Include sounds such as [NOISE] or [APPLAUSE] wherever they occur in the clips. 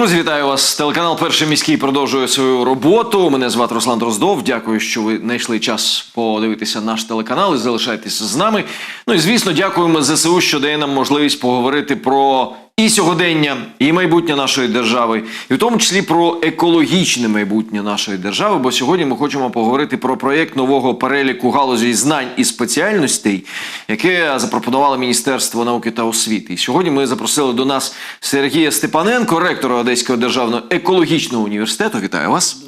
Друзі, вітаю вас. Телеканал Перший міський продовжує свою роботу. Мене звати Руслан Дроздов. Дякую, що ви знайшли час подивитися наш телеканал і залишайтеся з нами. Ну і звісно, дякуємо ЗСУ, що дає нам можливість поговорити про і сьогодення, і майбутнє нашої держави, і в тому числі про екологічне майбутнє нашої держави. Бо сьогодні ми хочемо поговорити про проєкт нового переліку галузей знань і спеціальностей, яке запропонувало Міністерство науки та освіти. І сьогодні ми запросили до нас Сергія Степаненко, ректора Одеського державного екологічного університету. Вітаю вас.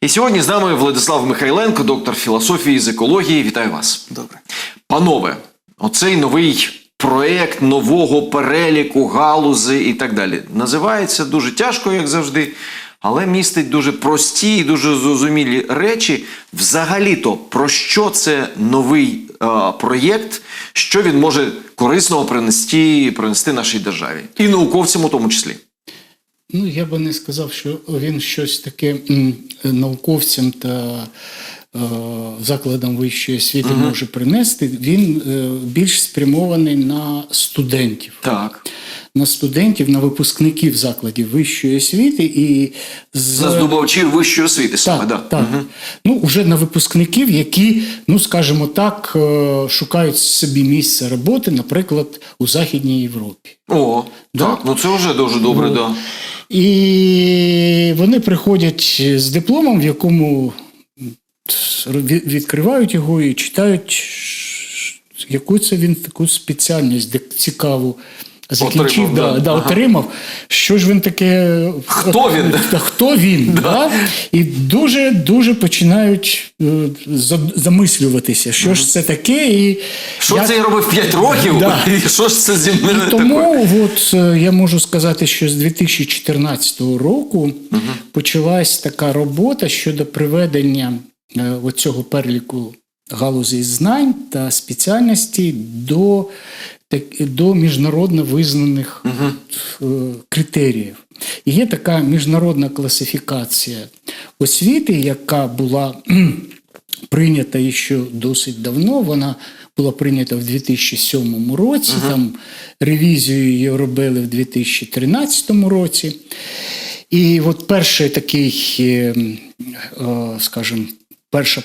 І сьогодні з нами Владислав Михайленко, доктор філософії з екології. Вітаю вас. Добре. Панове, оцей новий проєкт нового переліку галузи і так далі. Називається дуже тяжко, як завжди, але містить дуже прості і дуже зрозумілі речі. Взагалі-то про що це новий е, проєкт, що він може корисного принести, принести нашій державі і науковцям у тому числі. Ну, я би не сказав, що він щось таке науковцям та закладам вищої освіти може принести. Він е, більш спрямований на студентів. Так. На студентів, на випускників закладів вищої освіти і з На здобувачів вищої освіти саме, так, да. так. Ну, вже на випускників, які, ну скажімо так, е, шукають собі місце роботи, наприклад, у Західній Європі. О, Да? так. Ну це вже дуже добре, Ну, да. І вони приходять з дипломом, в якому відкривають його і читають, яку це він таку спеціальність цікаву. Закінчив, Отримав, да, да. да, Ага. отримав. Що ж він таке? Хто він? [LAUGHS] Та хто він? да? І дуже дуже починають е, замислюватися, що ж це таке, і Що як- це я робив 5 років? Да. [LAUGHS] І що ж це зі мною і таке? тому от, е, я можу сказати, що з 2014 року почалась така робота щодо приведення е, оцього переліку галузей знань та спеціальностей до, до міжнародно визнаних е, критеріїв. І є така міжнародна класифікація освіти, яка була прийнята ще досить давно. Вона була прийнята в 2007 році. Там ревізію її робили в 2013 році. І от перший такий, е, скажімо, перша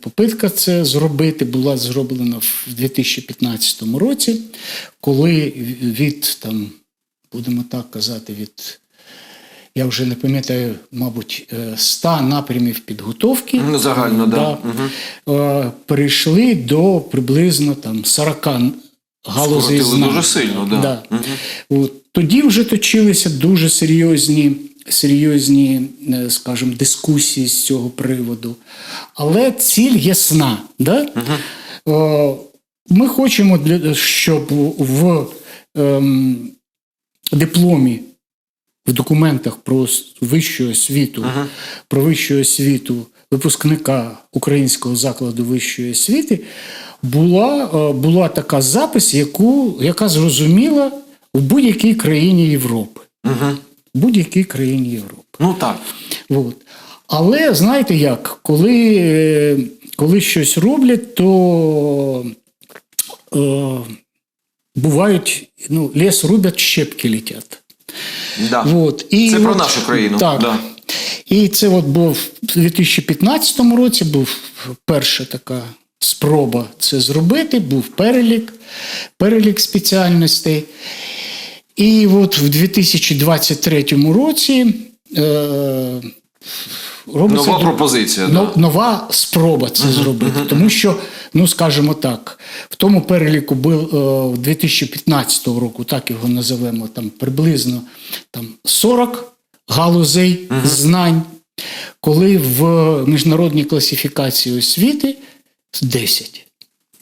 попитка це зробити була зроблена в 2015 році, коли від там, будемо так казати, від. Я вже не пам'ятаю, мабуть, е, 100 напрямів підготовки. Ну, загально, да. е, Перейшли до приблизно там 40 галузей Скоротили дуже сильно, да. От, тоді вже точилися дуже серйозні, серйозні, е, скажімо, дискусії з цього приводу. Але ціль ясна. Да? Е, Ми хочемо, щоб в ем, дипломі, в документах про вищу освіту, про вищу освіту випускника українського закладу вищої освіти була, е, була така запис, яку, яка зрозуміла в будь-якій країні Європи. Угу. В будь-якій країні Європи. Ну так. От. Але знаєте як, коли, коли щось роблять, то е, бувають, ну, ліс рубять, щепки летять. Да. От. І Це про нашу країну. Так. Да. І це от був в 2015 році був перша така спроба це зробити, був перелік, перелік спеціальностей. І от в 2023 році е, робиться Нова пропозиція. но- Да. нова спроба це зробити. Тому що, ну скажімо так, в тому переліку був е, 2015 року, так його називемо, там приблизно там 40 галузей знань, коли в міжнародній класифікації освіти 10.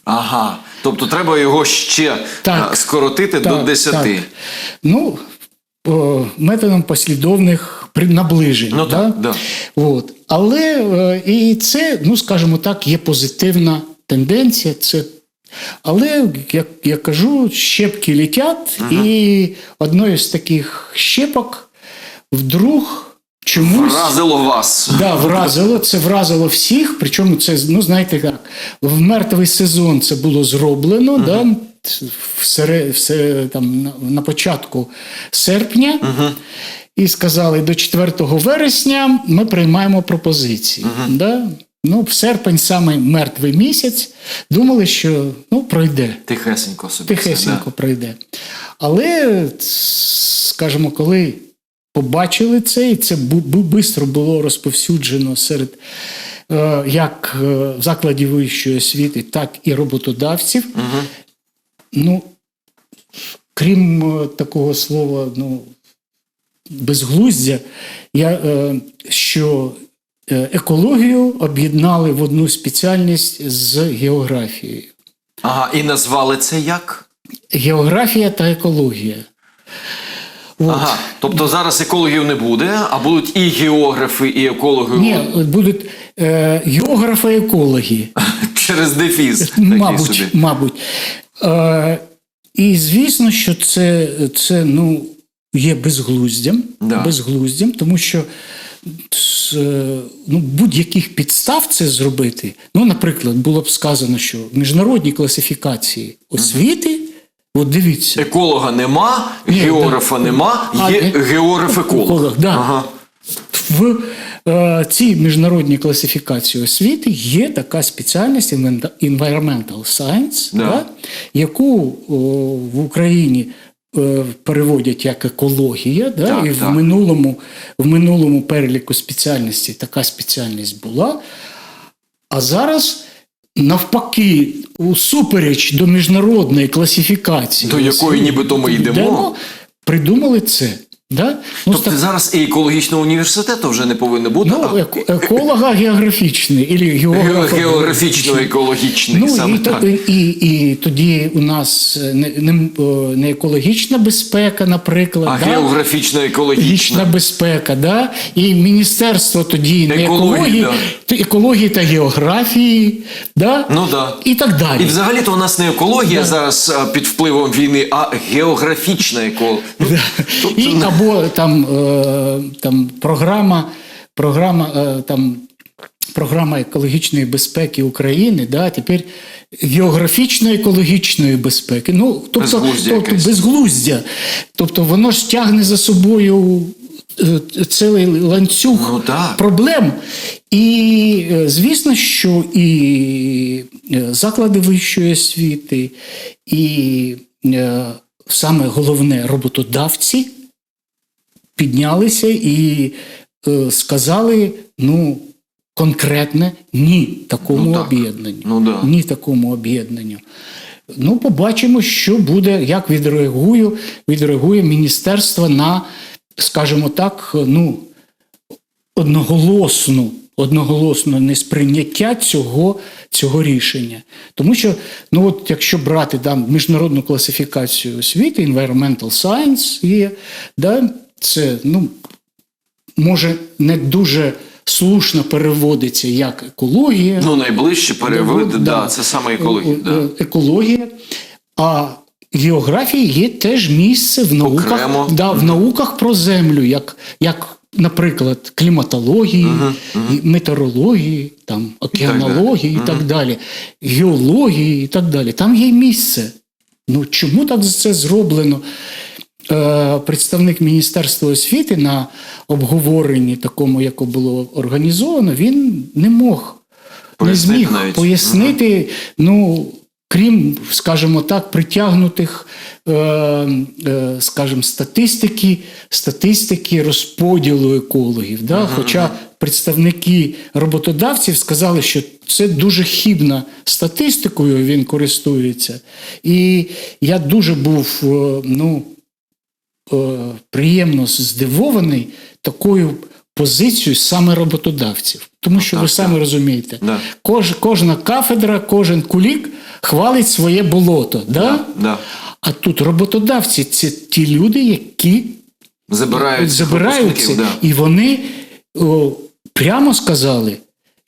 Ага. Тобто треба його ще Так. а, скоротити до Так, 10. так. Ну, методом послідовних наближень. Ну да? так, да. От. Але е, і це, ну скажімо так, є позитивна тенденція. Це, але, як я кажу, щепки летять, і одною з таких щепок вдруг чомусь. Вразило вас. Да, вразило, це вразило всіх. Причому це, ну знаєте як, в мертвий сезон це було зроблено, да, в сере- в се- там, на, початку серпня. і сказали, до 4 вересня ми приймаємо пропозиції. Да? Ну, в серпень саме мертвий місяць. Думали, що ну, пройде. Тихесенько собі. все, Тихесенько пройде. Але, скажімо, коли побачили це, і це швидко було розповсюджено серед е, як е, закладів вищої освіти, так і роботодавців. Угу. Ну, крім е, такого слова, ну, безглуздя, я, що екологію об'єднали в одну спеціальність з географією. Ага, і назвали це як? Географія та екологія. Ага. Тобто зараз екологів не буде, а будуть і географи, і екологи Ні, будуть е, географи, екологи. [LAUGHS] через дефіс. Мабуть, собі. мабуть. Е, і звісно, що це, це ну, є безглуздям, Да. безглуздям, тому що е, ну, будь-яких підстав це зробити. Ну, наприклад, було б сказано, що в міжнародній класифікації освіти, от дивіться, Еколога нема, Ні, географа да. нема, А, є географ-еколог. еколог, да. Ага. в е, цій міжнародній класифікації освіти є така спеціальність environmental science, Да. да, яку о, в Україні е, переводять як екологія, да, Так, і в так. минулому, в минулому переліку спеціальностей така спеціальність була. А зараз. Навпаки, усупереч до міжнародної класифікації, До якої нібито ми йдемо. придумали це. Да? Ну, Тобто зараз і екологічного університету вже не повинно бути, Ну, а еколога географічний, і ге- географічно-екологічний. Ну, саме і, так. і, і тоді у нас не, не, не екологічна безпека, наприклад, А да? географічно-екологічна. безпека, да? і міністерство тоді не Екології, да. екології та географії, да? Ну да. і так далі. І взагалі-то у нас не екологія зараз під впливом війни, а географічна екологія. Ну, тобто, І, або там, е, там програма, програма, е, там, програма екологічної безпеки України, да, тепер географічно-екологічної безпеки. Ну, тобто, Безглуздя тобто безглуздя. Тобто воно ж тягне за собою е, цілий ланцюг Ну, так. проблем. І звісно, що і заклади вищої освіти, і саме головне роботодавці піднялися і е, сказали ну, конкретне ні такому Ну, так. об'єднанню. Ну, да. Ні такому об'єднанню. Ну, побачимо, що буде, як відреагує, відреагує міністерство на, скажімо так, ну, одноголосну, одноголосне несприйняття цього, цього рішення. Тому що, ну от якщо брати там, міжнародну класифікацію освіти, environmental science є, да, це ну, може не дуже слушно переводиться як екологія. Ну, найближче перевид, да, Да. це саме екологія. Е, Да. е, екологія. А географії є теж місце в науках, Окремо. да, в науках про землю, як, як наприклад, кліматології, і метеорології, там, океанології і так далі, геології і так далі. Там є місце. Ну чому так це зроблено? Е, Представник Міністерства освіти на обговоренні, такому, яке було організовано, він не мог не зміг навіть. пояснити, ну, крім, скажімо так, притягнутих, е, е, скажімо, статистики, статистики розподілу екологів. Да? Хоча представники роботодавців сказали, що це дуже хібна статистикою він користується. І я дуже був, ну, приємно здивований такою позицією саме роботодавців. Тому що так, ви самі так. розумієте, Да. кож, кожна кафедра, кожен кулік хвалить своє болото. Да? Да. А тут роботодавці це ті люди, які Забирають забираються, да. і вони о, прямо сказали: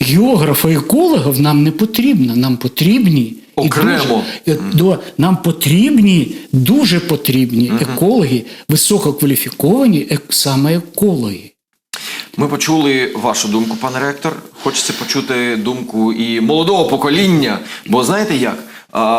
географа екологів нам не потрібно, нам потрібні і Окремо. дуже, до, нам потрібні, дуже потрібні екологи, висококваліфіковані ек- саме екологи. Ми почули вашу думку, пане ректор. Хочеться почути думку і молодого покоління. Бо знаєте як?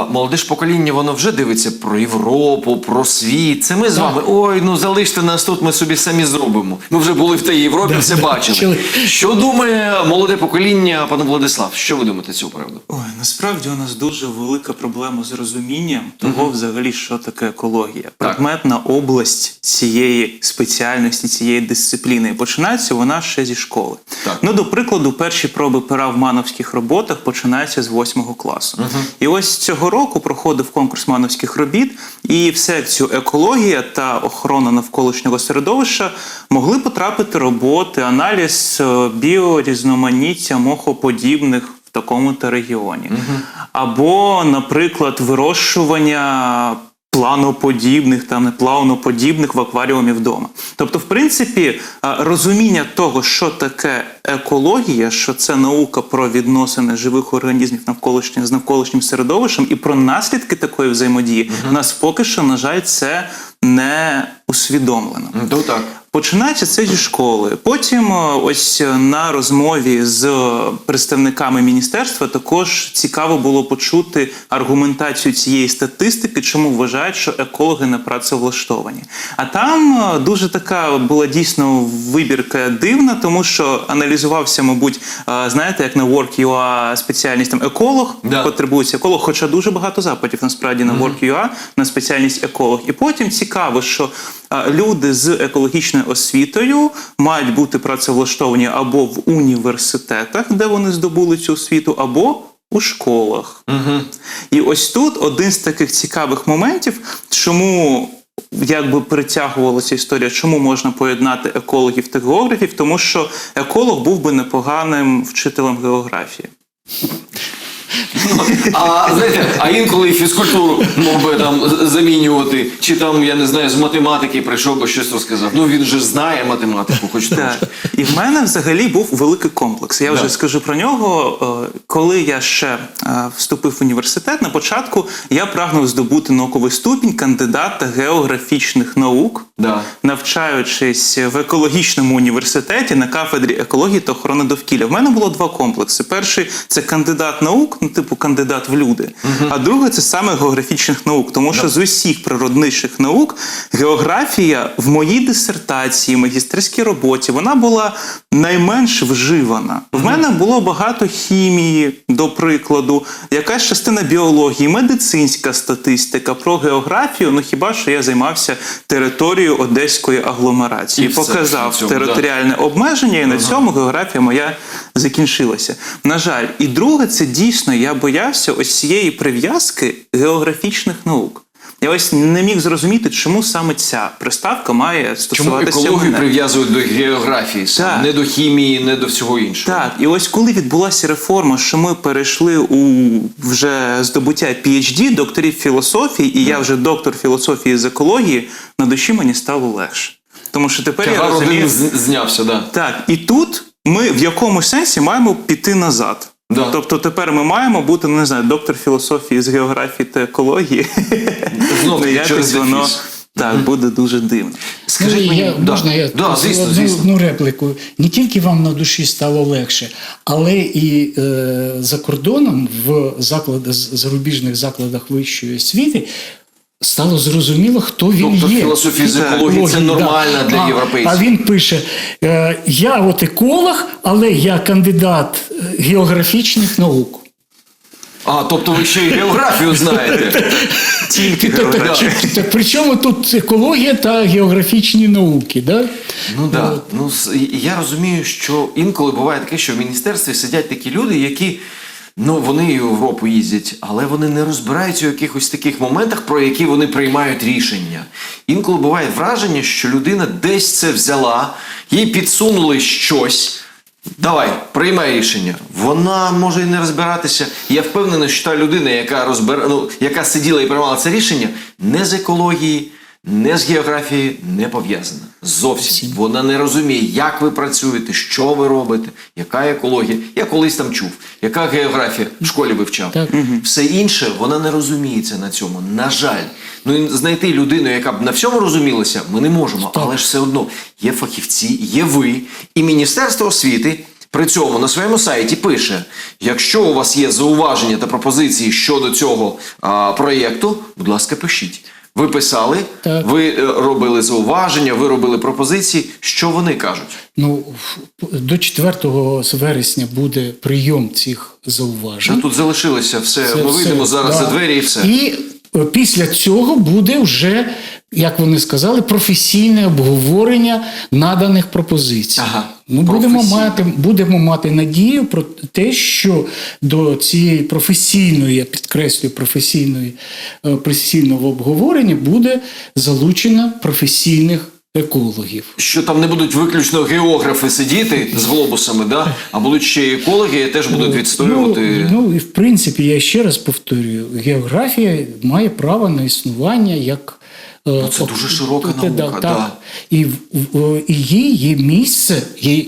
Молоде ж покоління, воно вже дивиться про Європу, про світ. Це ми з вами. Ой, ну залиште нас тут, ми собі самі зробимо. Ми вже були в тій Європі, все бачили. Що думає молоде покоління, пане Владислав? Що ви думаєте цього приводу? Ой, насправді у нас дуже велика проблема з розумінням того, взагалі, що таке екологія. Предметна область цієї спеціальності, цієї дисципліни. Починається вона ще зі школи. Так. Ну, до прикладу, перші проби пера в мановських роботах починаються з восьмого класу. І ось цього року проходив конкурс мановських робіт, і в секцію екологія та охорона навколишнього середовища могли потрапити роботи, аналіз е, біорізноманіття мохоподібних в такому-то регіоні. Або, наприклад, вирощування планоподібних та неплавноподібних в акваріумі вдома. Тобто, в принципі, розуміння того, що таке екологія, що це наука про відносини живих організмів навколишнім з навколишнім середовищем і про наслідки такої взаємодії, у нас поки що, на жаль, це не усвідомлено. Ну так. Починається це зі школи. Потім, е, ось е, на розмові з представниками міністерства, також цікаво було почути аргументацію цієї статистики, чому вважають, що екологи не працевлаштовані. А там е, дуже така була дійсно вибірка дивна, тому що аналізувався, мабуть, знаєте, як на Work.ua спеціальність там еколог Да. потребується еколог, хоча дуже багато запитів насправді на Work.ua на спеціальність еколог. І потім цікаво, що люди з екологічною освітою мають бути працевлаштовані або в університетах, де вони здобули цю освіту, або у школах. Угу. І ось тут один з таких цікавих моментів, чому. Якби притягувалася історія, чому можна поєднати екологів та географів, тому що еколог був би непоганим вчителем географії. А знаєте, а інколи і фізкультуру мог би там замінювати, чи там, я не знаю, з математики прийшов би щось розказав. Ну він же знає математику, хоч. Так. І в мене взагалі був великий комплекс. Я вже Да. скажу про нього. Е, Коли я ще е, вступив в університет, на початку я прагнув здобути науковий ступінь кандидата географічних наук, Да. навчаючись в екологічному університеті на кафедрі екології та охорони довкілля. В мене було два комплекси. Перший це кандидат наук, ну типу кандидат в люди. А другий це саме географічних наук, тому що з усіх природничих наук географія в моїй дисертації, магістерській роботі, вона була найменш вживана. В мене було багато хімії, до прикладу, якась частина біології, медицинська статистика про географію. Ну хіба що я займався територією одеської агломерації, І показав цьому, територіальне обмеження, і на цьому географія моя закінчилася. На жаль, і друге, це дійсно я боявся ось цієї прив'язки географічних наук. Я ось не міг зрозуміти, чому саме ця приставка має Чому стосуватися екологію мене. прив'язують до географії, Так. не до хімії, не до всього іншого. Так, і ось коли відбулася реформа, що ми перейшли у вже здобуття PhD, докторів філософії, і я вже доктор філософії з екології, на душі мені стало легше. Тому що тепер я Тягар розумію. з- знявся, да. Так, і тут ми в якомусь сенсі маємо піти назад. Да. Тобто тепер ми маємо бути, ну не знаю, доктор філософії з географії та екології. Знов Ну, таки якось через воно дефіс. так буде дуже дивно. Скажіть ну, мені, я, да. можна я да, звісно, одну, звісно. одну репліку. Не тільки вам на душі стало легше, але і е, за кордоном в закладах зарубіжних закладах вищої освіти. Стало зрозуміло, хто він Доктор є. філософії з екології це нормально да. для європейців. А він пише: е, я от еколог, але я кандидат е, географічних наук. А, тобто ви ще й географію знаєте. [LAUGHS] Тільки Так, так, так, так при чому тут екологія та географічні науки? Да? Ну да. Ну я розумію, що інколи буває таке, що в міністерстві сидять такі люди, які. Ну, вони і в Європу їздять, але вони не розбираються у якихось таких моментах, про які вони приймають рішення. Інколи буває враження, що людина десь це взяла, їй підсунули щось. Давай, приймай рішення. Вона може і не розбиратися. Я впевнений, що та людина, яка розбира... ну, яка сиділа і приймала це рішення, не з екології, не з географії не пов'язана. Зовсім. Вона не розуміє, як ви працюєте, що ви робите, яка екологія. Я колись там чув, яка географія в школі вивчав. Так. Все інше вона не розуміється на цьому. На жаль. Ну знайти людину, яка б на всьому розумілася, ми не можемо. Але ж все одно є фахівці, є ви, і Міністерство освіти при цьому на своєму сайті пише: якщо у вас є зауваження та пропозиції щодо цього а, проєкту, будь ласка, пишіть. Ви писали, Так. ви е, робили зауваження, ви робили пропозиції. Що вони кажуть? Ну, до 4 вересня буде прийом цих зауважень. Що тут залишилося все? Це Ми все, вийдемо зараз да. за двері і все. І е, після цього буде вже, як вони сказали, професійне обговорення наданих пропозицій. Ага, Ми будемо мати, будемо мати надію про те, що до цієї професійної, я підкреслюю, професійної е, професійного обговорення буде залучено професійних екологів. Що там не будуть виключно географи сидіти з глобусами, да? а будуть ще й екологи, і теж будуть відстоювати. Ну, ну і в принципі, я ще раз повторюю: географія має право на існування як. Е, Ну, це дуже широка наука, да. І, і їй є місце є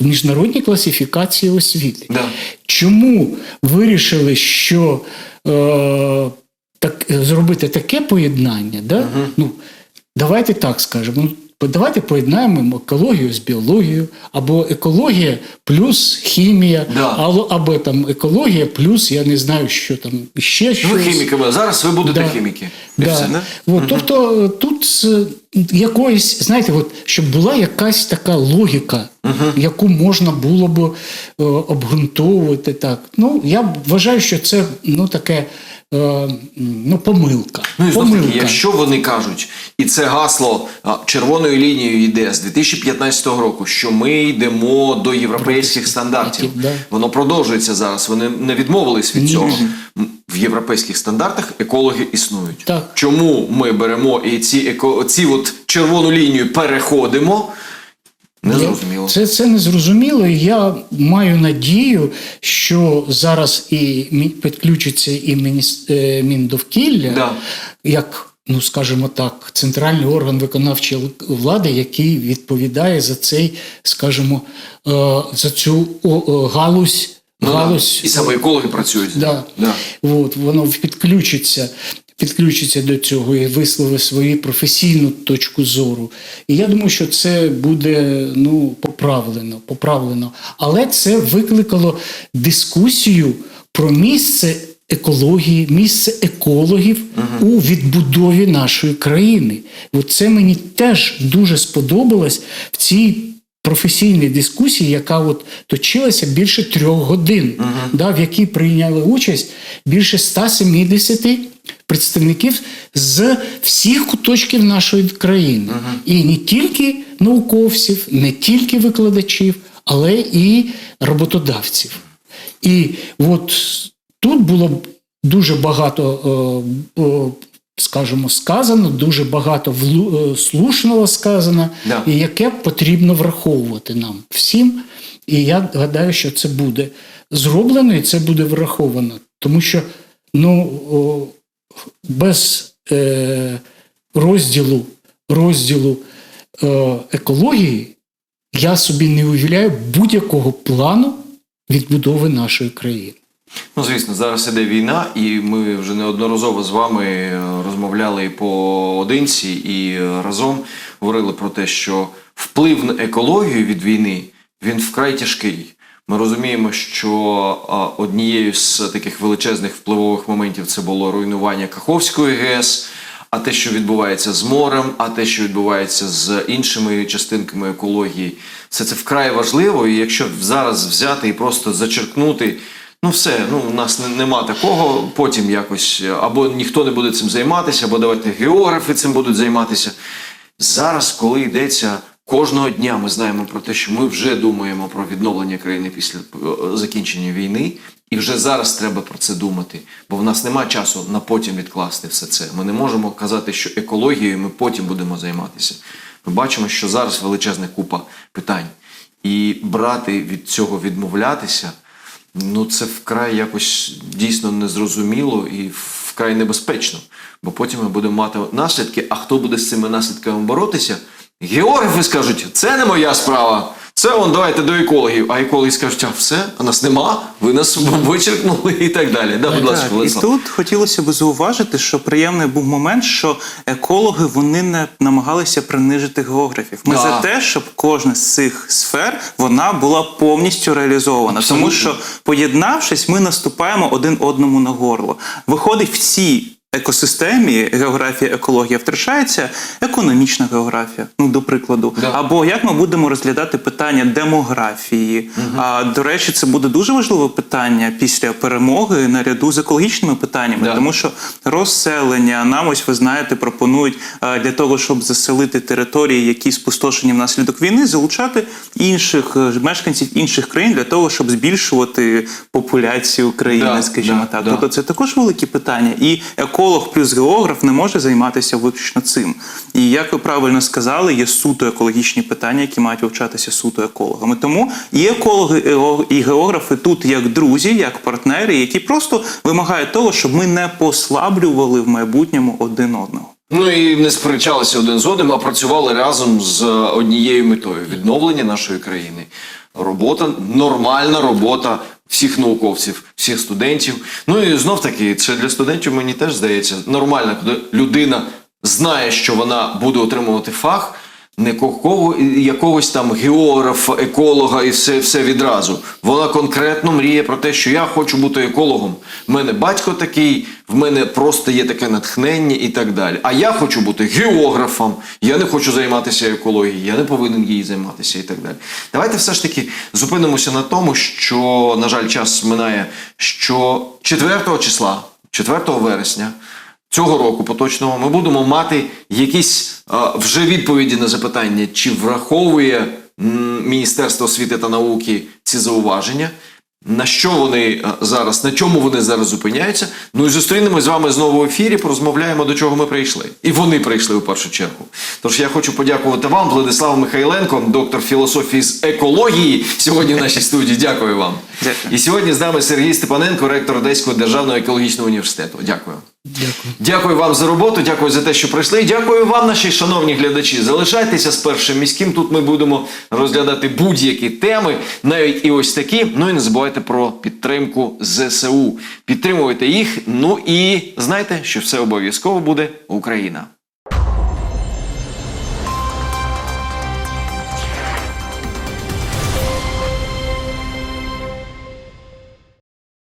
в міжнародній класифікації освіти. Да. Чому вирішили, що е, так, зробити таке поєднання? Да? Ну, давайте так скажемо. Давайте поєднаємо екологію з біологією, або екологія плюс хімія, Да. або, або там екологія плюс я не знаю, що там ще щось. Ну, ви хіміками, зараз ви будете Да. хіміки. І Да. все, не? От, Тобто тут з якоїсь, знаєте, от, щоб була якась така логіка, яку можна було б е, обґрунтовувати так. Ну, я вважаю, що це ну, таке е, ну, помилка. Ну і помилка. таки, якщо вони кажуть, і це гасло червоною лінією йде з 2015 року, що ми йдемо до європейських стандартів. Воно продовжується зараз. Вони не відмовились від цього. В європейських стандартах екологи існують. Так. Чому ми беремо і ці еко, ці от червону лінію переходимо? Не зрозуміло. Це, це не зрозуміло. І я маю надію, що зараз і підключиться і е, Міндовкілля, Да. як, ну скажімо так, центральний орган виконавчої влади, який відповідає за цей, скажімо, е, за цю галузь. Ну, да. І саме екологи працюють. Да. Да. От, воно підключиться, підключиться до цього і висловить свою професійну точку зору. І я думаю, що це буде ну, поправлено, поправлено. Але це викликало дискусію про місце екології, місце екологів у відбудові нашої країни. От це мені теж дуже сподобалось в цій професійній дискусії, яка от точилася більше трьох годин, да, в якій прийняли участь більше 170 представників з всіх куточків нашої країни. І не тільки науковців, не тільки викладачів, але і роботодавців. І от тут було дуже багато, е, скажімо, сказано, дуже багато е, слушного сказано, Да. і яке потрібно враховувати нам всім. І я гадаю, що це буде зроблено і це буде враховано. Тому що ну, без е, розділу, розділу е, екології я собі не уявляю будь-якого плану відбудови нашої країни. Ну, звісно, зараз іде війна, і ми вже неодноразово з вами е, розмовляли поодинці, і разом говорили про те, що вплив на екологію від війни він вкрай тяжкий. Ми розуміємо, що однією з таких величезних впливових моментів це було руйнування Каховської ГЕС. А те, що відбувається з морем, а те, що відбувається з іншими частинками екології, все це вкрай важливо. І якщо зараз взяти і просто зачеркнути, ну все, ну у нас нема такого. Потім якось або ніхто не буде цим займатися, або давайте географи цим будуть займатися. Зараз, коли йдеться кожного дня, ми знаємо про те, що ми вже думаємо про відновлення країни після е, закінчення війни, і вже зараз треба про це думати, бо в нас немає часу на потім відкласти все це. Ми не можемо казати, що екологією ми потім будемо займатися. Ми бачимо, що зараз величезна купа питань, і брати від цього відмовлятися. Ну, це вкрай якось дійсно незрозуміло і вкрай небезпечно. Бо потім ми будемо мати наслідки, а хто буде з цими наслідками боротися? Географи скажуть, це не моя справа, Це он давайте до екологів. А екологи скажуть, а все, а нас нема, ви нас [LAUGHS] вичеркнули і так далі. Да, будь ласка, Так, і тут хотілося б зауважити, що приємний був момент, що екологи вони не намагалися принижити географів. Ми Да. за те, щоб кожна з цих сфер вона була повністю реалізована. Абсолютно. Тому що, поєднавшись, ми наступаємо один одному на горло. Виходить в цій. Екосистемі географія, екологія втрачається економічна географія, ну до прикладу, Да. або як ми будемо розглядати питання демографії. А до речі, це буде дуже важливе питання після перемоги наряду з екологічними питаннями, Да. тому що розселення нам ось ви знаєте пропонують для того, щоб заселити території, які спустошені внаслідок війни, залучати інших е, мешканців інших країн для того, щоб збільшувати популяцію України, Да, скажімо да, так. да. Тобто це також великі питання. І еколог плюс географ не може займатися виключно цим. І як ви правильно сказали, є суто екологічні питання, які мають вивчатися суто екологами. Тому і екологи, і географи тут як друзі, як партнери, які просто вимагають того, щоб ми не послаблювали в майбутньому один одного. Ну і не сперечалися один з одним, а працювали разом з однією метою відновлення нашої країни. Робота, нормальна робота всіх науковців, всіх студентів. Ну і знов таки, це для студентів мені теж здається нормально, коли людина знає, що вона буде отримувати фах. Не кого, якогось там географа, еколога і все, все відразу. Вона конкретно мріє про те, що я хочу бути екологом. В мене батько такий, в мене просто є таке натхнення і так далі. А я хочу бути географом. Я не хочу займатися екологією, я не повинен її займатися і так далі. Давайте все ж таки зупинимося на тому, що, на жаль, час минає, що 4 числа, 4 вересня. Цього року поточного ми будемо мати якісь а, вже відповіді на запитання, чи враховує м, Міністерство освіти та науки ці зауваження, на що вони зараз, на чому вони зараз зупиняються. Ну і зустрінемось з вами знову в ефірі, порозмовляємо, до чого ми прийшли. І вони прийшли у першу чергу. Тож я хочу подякувати вам, Владислав Михайленко, доктор філософії з екології, сьогодні в нашій студії. Дякую вам. Дякую. І сьогодні з нами Сергій Степаненко, ректор Одеського державного екологічного університету. Дякую. Дякую. Дякую вам за роботу, дякую за те, що прийшли. Дякую вам, наші шановні глядачі. Залишайтеся з першим міським. Тут ми будемо розглядати будь-які теми, навіть і ось такі. Ну і не забувайте про підтримку ЗСУ. Підтримуйте їх. Ну і знайте, що все обов'язково буде Україна.